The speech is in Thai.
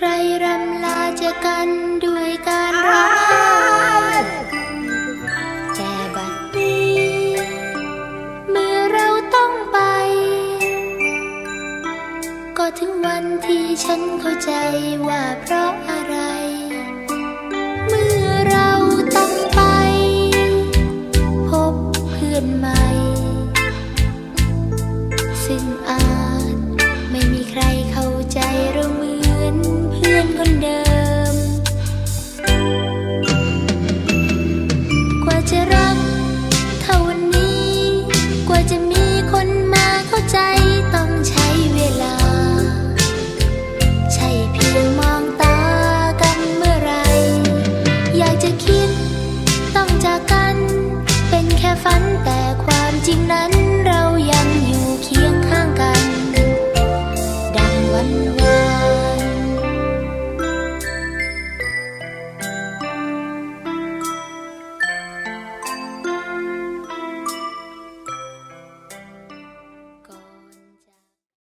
ใครรำลาจะกันด้วยการร้องแต่บัดนี้ เมื่อเราต้องไป ก็ถึงวันที่ฉันเข้าใจว่าเพราะอะไร